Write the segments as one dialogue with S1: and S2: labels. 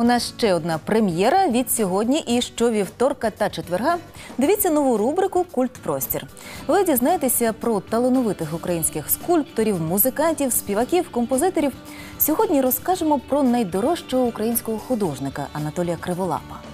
S1: У нас ще одна прем'єра від сьогодні і щовівторка та четверга. Дивіться нову рубрику Культ Простір. Ви дізнаєтеся про талановитих українських скульпторів, музикантів, співаків, композиторів. Сьогодні розкажемо про найдорожчого українського художника Анатолія Криволапа.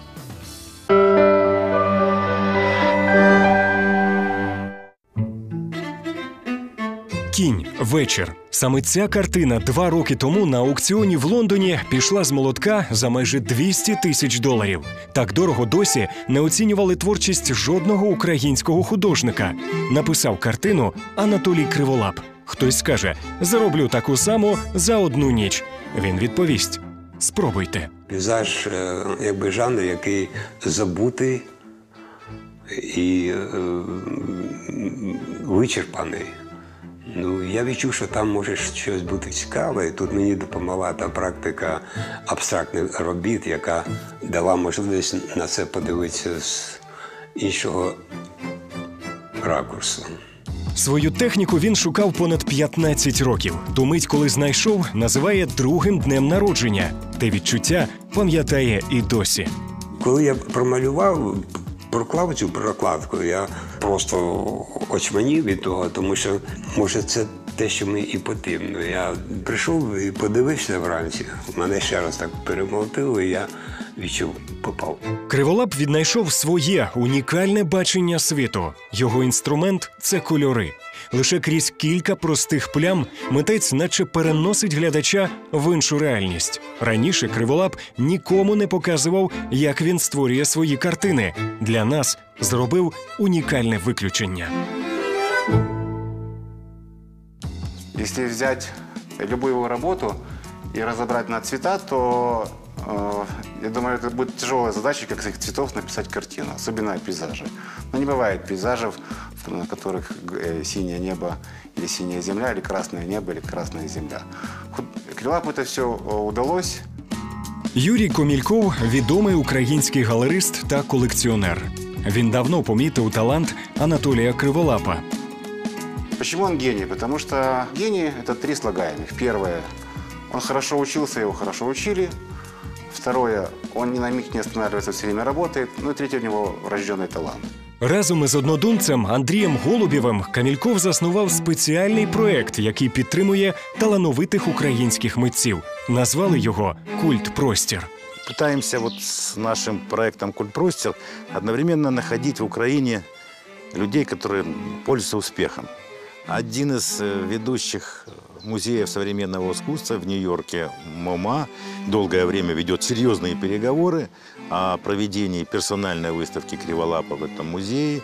S2: Кінь вечір. Саме ця картина два роки тому на аукціоні в Лондоні пішла з молотка за майже 200 тисяч доларів. Так дорого досі не оцінювали творчість жодного українського художника. Написав картину Анатолій Криволап. Хтось скаже: зароблю таку саму за одну ніч. Він відповість: спробуйте.
S3: Пейзаж, е, якби жанр, який забутий і е, вичерпаний. Ну, я відчув, що там може щось бути цікаве. І тут мені допомогла та практика абстрактних робіт, яка дала можливість на це подивитися з іншого ракурсу.
S2: Свою техніку він шукав понад 15 років. Ту мить, коли знайшов, називає другим днем народження. Те відчуття пам'ятає і досі.
S3: Коли я промалював, проклав цю прокладку, я просто очманів від того, тому що може це те, що мені і потрібно. Я прийшов і подивився вранці. Мене ще раз так перемолотило, і я відчув, попав.
S2: Криволап віднайшов своє унікальне бачення світу. Його інструмент це кольори. Лише крізь кілька простих плям митець, наче переносить глядача в іншу реальність. Раніше Криволап нікому не показував, як він створює свої картини. Для нас зробив унікальне виключення.
S4: Если взять любую его работу и разобрать на цвета, то э, я думаю, это будет тяжелая задача, как из этих цветов написать картину, особенно пейзажи. Но не бывает пейзажев, на которых э, синее небо или синяя земля, или красное небо, или красная земля. Худ- Крилапу это все удалось.
S2: Юрій Комільков відомий український галерист та колекціонер. Він давно помітив талант Анатолія Криволапа.
S4: Почему он гений? Потому что гений – это три слагаемых. Первое – он хорошо учился, его хорошо учили. Второе – он ни на миг не останавливается, все время работает. Ну и третье – у него врожденный талант.
S2: Разом із однодумцем Андрієм Голубєвим Камільков заснував спеціальний проект, який підтримує талановитих українських митців. Назвали його Культ Простір.
S5: Пытаемся вот с нашим проектом «Культпростер» одновременно находить в Украине людей, которые пользуются успехом. Один из э, ведущих музеев современного искусства в Нью-Йорке, МОМА, долгое время ведет серьезные переговоры о проведении персональной выставки Криволапа в этом музее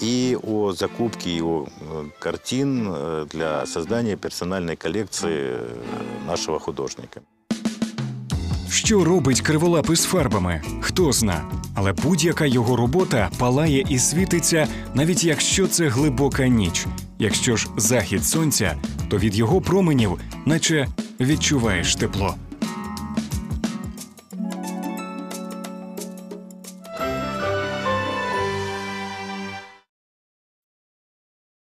S5: и о закупке его э, картин э, для создания персональной коллекции э, нашего художника.
S2: Що робить криволап із фарбами? Хто зна. Але будь-яка його робота палає і світиться, навіть якщо це глибока ніч. Якщо ж захід сонця, то від його променів, наче відчуваєш тепло.